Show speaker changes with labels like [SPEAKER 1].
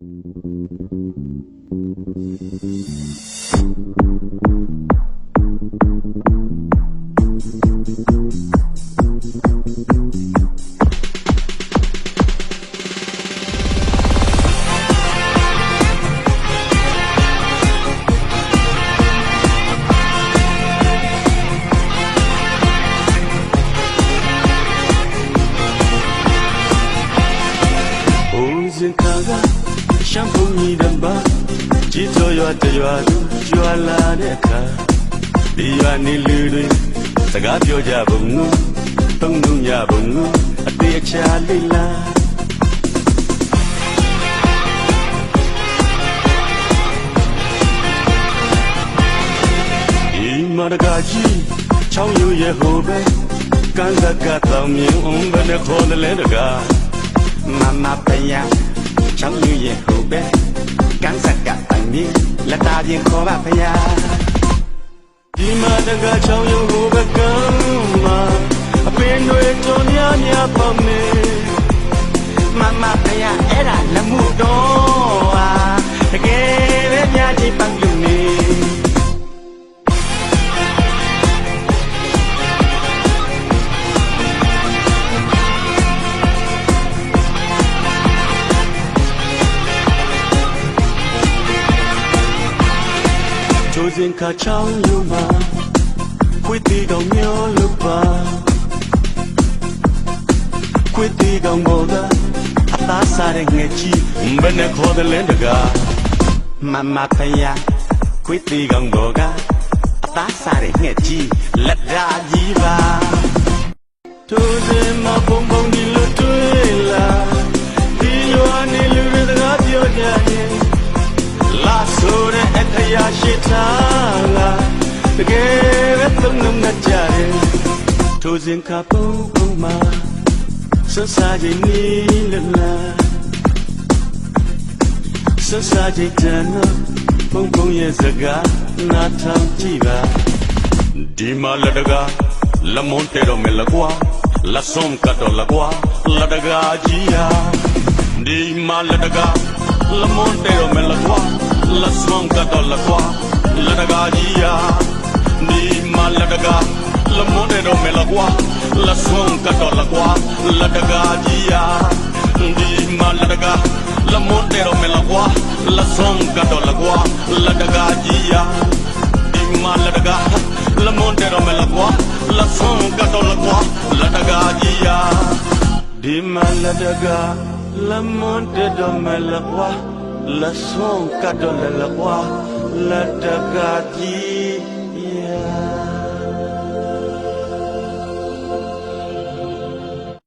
[SPEAKER 1] ဘုံစင်ခါက ရှမ်းပုံကြီးတပါကြည်တော်ရွာတရွာသူကျွာလာတဲ့အခါဒီရွာနေလူတွေစကားပြောကြဘုံငုသုံးလုံးရဘုံငုအသေးအချာလေးလားဒီမရကကြီးချောင်းယူရဲ့ဟိုပဲကန်းစကတောင်မြင်အောင်ဘယ်နဲ့ခေါ်တယ်လဲတကား
[SPEAKER 2] မမပယံချောင်းယူရဲ့ဟို ပဲကန်စကပိုင်မြေလက်တာပြင်ခေါ်ပါဖယာ
[SPEAKER 1] ဒီမတကားချောင်းယူဟိုပဲကန်းမှာအပင်တွေတွန်များများပေါက်နေ စင်ခါချောင်းယူမှာခွေတီကောင်မျောလို့ပါခွေတီကောင်မော်ကအသားစားတဲ့ငယ်ကြီးဘယ်နဲ့ခေါ်တယ်လဲတကား
[SPEAKER 2] မမပယံခွေးတီကောင်တော့ကအသားစားတဲ့ငှက်ကြီးလက်တာကြီးပါ
[SPEAKER 1] ထိုးစင်မဘုံဘုံဒီလိုတွေ့လာဒီရွာနေလူတွေစကားပြောကြရင်လာဆိုတဲ့အခရာရှိထားလာ တကယ်ပဲသုံးလုံးနဲ့ကြတယ်ထိုးစင်ခါပုံပုံမှာဆဆာကြီးနီလလာဆဆာကြီးတန်တော့ပုံပုံရဲ့စကားနားထောင်ကြည့်ပါဒီမှာလက်တကားလမွန်တဲတော့မယ်လကွာလဆုံကတ်တော့လကွာလက်တကားကြီးဟာဒီမှာလက်တကားလမွန်တဲတော့မယ်လကွာလဆုံကတ်တော့လကွာလက်တကားကြီးဟာဒီမှာလက်တကား လမွန်တဲတော့မယ်လကွာလဆုံကတ်တော့လကွာလက်တကားကြီးဟာဒီမှာလက်တကားလမွန်တဲတော့မယ်လကွာလဆုံကတ်တော့လကွာလက်တကားကြီးဟာဒီမှာလက်တကားလမွန်တဲတော့မယ်လကွာလဆုံးကတော့လကွာလက်တကားကြီးယာဒီမှာလက်တကားလမွန်တဲတော့မယ်လကွာလဆုံးကတော့လကွာလက်တကားကြီး